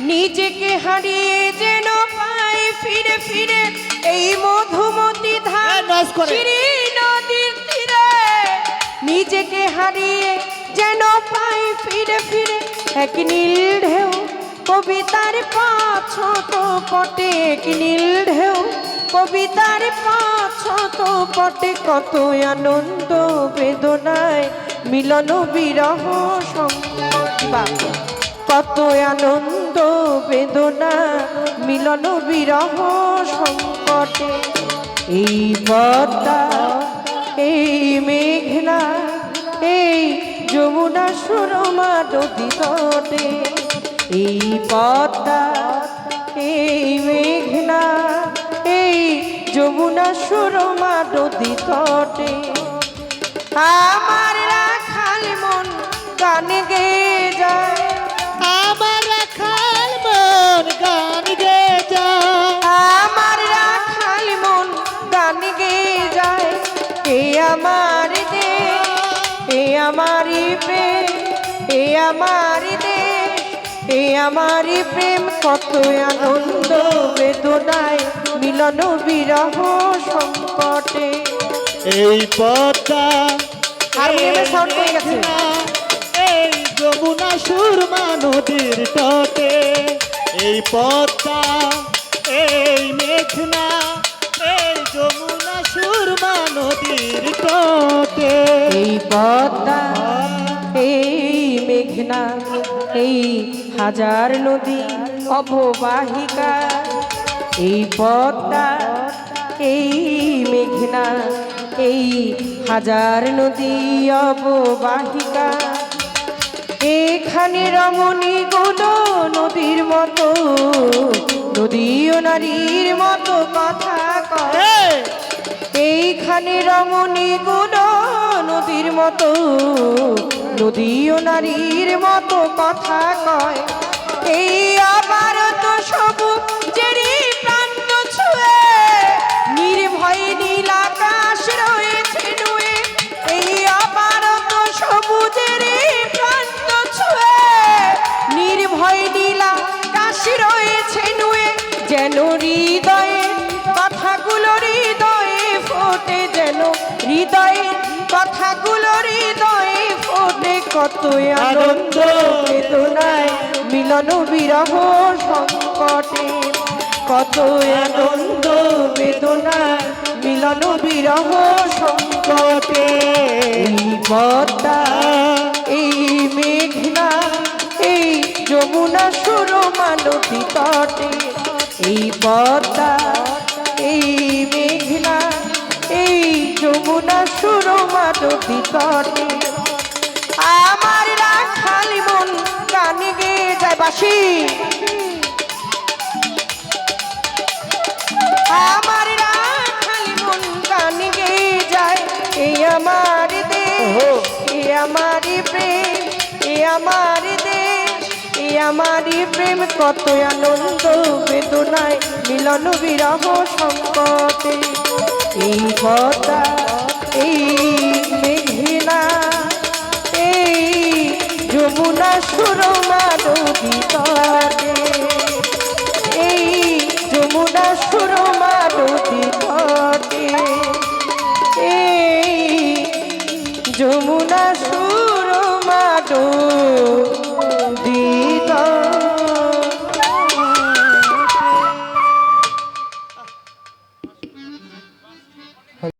নিজেকে হারিয়ে যেন পাই ফিরে ফিরে এই মধুমতি হ্যাঁ, নিজেকে হারিয়ে যেন পাই ফিরে ফিরে এক নীল ঢেউ। কবিতার পাছত পটে এক নীল ঢেউ। কবিতার পাছত পটে কত আনন্দ বেদনায় মিলন বিরহ সংবাদ কত আনন্দ। বেদনা, মিলন বিরহ সংকটে। এই পদ্মা, এই মেঘনা এই যমুনা সুরমা নদী তটে। এই পদ্মা, এই মেঘনা এই যমুনা সুরমা নদী তটে। আমার রাখাল মন গান গে যায়। আমার দে এ আমারি প্রেম এ আমারি দেশ এ আমারি প্রেম। কত আনন্দ বেদনায় মিলন বিরহ সংকটে। এই পদ্মা গেছে। এই যমুনা সুরমা নদীর তটে। এই পদ্মা এই মেঘনা তটে এই পদ্মা এই মেঘনা এই হাজার নদী অববাহিকা। এই পদ্মা এই মেঘনা এই হাজার নদী অববাহিকা। এখানে রমণী গুলো নদীর মতো নদী ও নারীর মতো কথা কয়। এইখানে রমণী গুলো নদীর মতো নদী ও নারীর মতো কথা কয়। এই আবার তো সবুজেরই প্রান্ত ছুঁয়ে, নির্ভয় নীল আকাশ রয়েছে নুয়ে। এই আবার তো সবুজেরই প্রান্ত ছুঁয়ে, নির্ভয় নীল আকাশ রয়েছে নুয়ে। যেন হৃদয়ে হৃদয়ে, কথাগুলো হৃদয়ে ফোটে কত আনন্দ, বেদনায় মিলন বিরহ সংকটে। কত আনন্দ, বেদনায় মিলন বিরহ সংকটে। পদ্মা, এই মেঘনা, এই যমুনা সুরমা নদী তটে। এই পদ্মা তটে আমার রাখালি মন গান গে যায় বাসি আমার রাখালি মন গান গে যায়। এই আমার দেশ এই আমারই প্রেম এই আমার দেশ এই আমারই প্রেম। কত আনন্দ বেদনায় মিলন বিরহ সংকটে। এই পদা এই